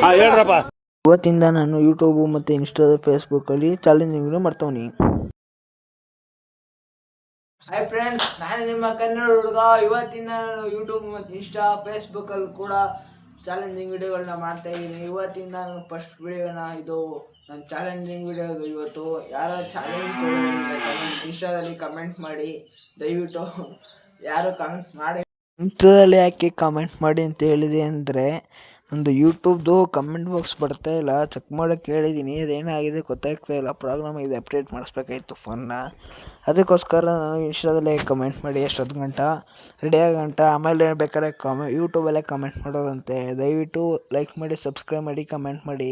ಹಾ ಹೇಳ್ರಪ್ಪ. ಇವತ್ತಿಂದ ನಾನು ಯೂಟ್ಯೂಬು ಮತ್ತು ಇನ್ಸ್ಟಾದ ಫೇಸ್ಬುಕ್ಕಲ್ಲಿ ಚಾಲೆಂಜಿಂಗ್ ವಿಡಿಯೋ ಮಾಡ್ತಾವ್ನಿ. ಹಾಯ್ ಫ್ರೆಂಡ್ಸ್ ನಾನು ನಿಮ್ಮ ಕನ್ನಡ ಹುಡುಗ. ಇವತ್ತಿಂದ ನಾನು ಯೂಟ್ಯೂಬ್ ಮತ್ತು ಇನ್ಸ್ಟಾ ಫೇಸ್ಬುಕ್ಕಲ್ಲಿ ಕೂಡ ಚಾಲೆಂಜಿಂಗ್ ವಿಡಿಯೋಗಳನ್ನ ಮಾಡ್ತಾ ಇದ್ದೀನಿ. ಇವತ್ತಿಂದ ನಾನು ಫಸ್ಟ್ ವಿಡಿಯೋನ ಇದು ನನ್ನ ಚಾಲೆಂಜಿಂಗ್ ವಿಡಿಯೋ ಇವತ್ತು. ಯಾರೋ ಚಾಲೆಂಜ್ ಇನ್ಸ್ಟಾದಲ್ಲಿ ಕಮೆಂಟ್ ಮಾಡಿ. ದಯವಿಟ್ಟು ಯಾರು ಕಮೆಂಟ್ ಮಾಡಿ. ಇನ್ಸ್ಟಾದಲ್ಲಿ ಯಾಕೆ ಕಮೆಂಟ್ ಮಾಡಿ ಅಂತ ಹೇಳಿದೆ ಅಂದರೆ ನಂದು ಯೂಟ್ಯೂಬ್ದು ಕಮೆಂಟ್ ಬಾಕ್ಸ್ ಬರ್ತಾ ಇಲ್ಲ? ಚೆಕ್ ಮಾಡೋಕ್ಕೆ ಕೇಳಿದ್ದೀನಿ ಅದೇನಾಗಿದೆ ಗೊತ್ತಾಗ್ತಾ ಇಲ್ಲ. ಪ್ರಾಬ್ಲಮ್ ಇದೆ ಅಪ್ಡೇಟ್ ಮಾಡಿಸ್ಬೇಕಾಯ್ತು ಫೋನ್ನ. ಅದಕ್ಕೋಸ್ಕರ ನಾನು ಇನ್ಸ್ಟಾದಲ್ಲೇ ಕಮೆಂಟ್ ಮಾಡಿ ಎಷ್ಟೊತ್ತು ಗಂಟ? ರೆಡಿ ಆಗಂಟ ಆಮೇಲೆ ಬೇಕಾದ್ರೆ ಕಮೆ, ಯೂಟ್ಯೂಬಲ್ಲೇ ಕಮೆಂಟ್ ಮಾಡೋದಂತೆ. ದಯವಿಟ್ಟು ಲೈಕ್ ಮಾಡಿ ಸಬ್ಸ್ಕ್ರೈಬ್ ಮಾಡಿ ಕಮೆಂಟ್ ಮಾಡಿ.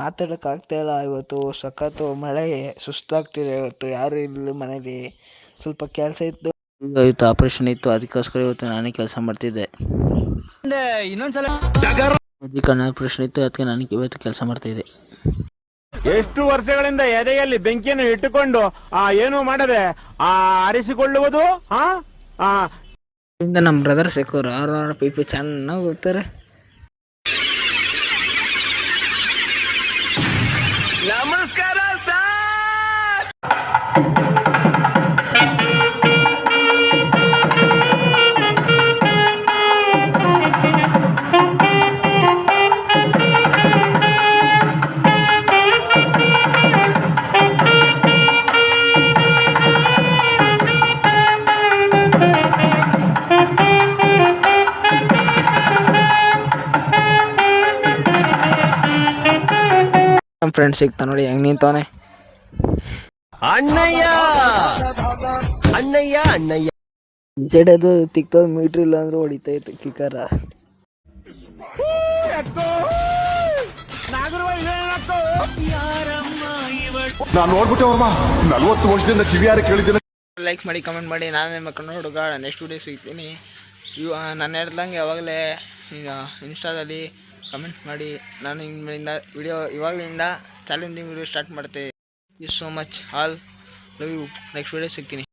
ಮಾತಾಡೋಕ್ಕಾಗ್ತಾ ಇಲ್ಲ ಇವತ್ತು. ಸಖತ್ತು ಮಳೆ ಸುಸ್ತಾಗ್ತಿದೆ ಇವತ್ತು. ಯಾರು ಇಲ್ಲ ಮನೇಲಿ. ಸ್ವಲ್ಪ ಕೆಲಸ ಇತ್ತು. ಇವತ್ತು ಆಪ್ರೇಷನ್ ಇತ್ತು. ಅದಕ್ಕೋಸ್ಕರ ಇವತ್ತು ನಾನೇ ಕೆಲಸ ಮಾಡ್ತಿದ್ದೆ. ಅದಕ್ಕೆ ಪ್ರಶ್ನೆ ಇತ್ತು ಅದಕ್ಕೆ ನಾನು ಇವತ್ತು ಕೆಲಸ ಮಾಡ್ತಾ ಇದೆ. ಎಷ್ಟು ವರ್ಷಗಳಿಂದ ಎದೆಯಲ್ಲಿ ಬೆಂಕಿಯನ್ನು ಇಟ್ಟುಕೊಂಡು ಆ ಏನು ಮಾಡದೆ ಆ ಆರಿಸಿಕೊಳ್ಳುವುದು ಹಾ ಆ. ನಮ್ಮ ಬ್ರದರ್ ಸಿಕ್ಕೋರು ಅವ್ರ ಪಿ ಪಿ ಚೆನ್ನಾಗಿ ಹೋಗ್ತಾರೆ. ನಮ್ಮ ಫ್ರೆಂಡ್ ಸಿಗ್ತಾ ನೋಡಿ ಹೆಂಗ್ ನಿಂತವನೆ. ಅಣ್ಣಯ್ಯ! ಅಣ್ಣಯ್ಯ ಅಣ್ಣಯ್ಯ. ಜಡದು ತಿಕ್ತದ ಮೀಟ್ರ್ ಇಲ್ಲ ಅಂದ್ರೆ ಹೊಡಿತಾ ಇತ್ತು ಕಿಕರ ನಾನು ನೋಡ್ಬಿಟ್ಟೆ ಅವ್ರಮ್ಮ ನಲ್ವತ್ತು ವರ್ಷದಿಂದ ಕಿವಿಯಾರ ಕೇಳಿದ್ದೀನಿ. ಲೈಕ್ ಮಾಡಿ ಕಮೆಂಟ್ ಮಾಡಿ ನಾನು ನಿಮ್ಮ ಕಣ್ಣು ಹುಡುಗ ನೆಕ್ಸ್ಟ್ ವಿಡಿಯೋ ಸಿಗ್ತೀನಿ. ಇವ ನಾನು ಹೇಳ್ದಂಗೆ ಯಾವಾಗಲೇ ಈಗ ಇನ್ಸ್ಟಾದಲ್ಲಿ ಕಮೆಂಟ್ ಮಾಡಿ. ನಾನು ಇನ್ಮೇಲಿಂದ ವಿಡಿಯೋ ಇವಾಗಲಿಂದ ಚಾಲೆಂಜಿಂಗ್ ವಿಡಿಯೋ ಸ್ಟಾರ್ಟ್ ಮಾಡ್ತೆ you so much all love you next video ಸಿಗ್ತೀನಿ.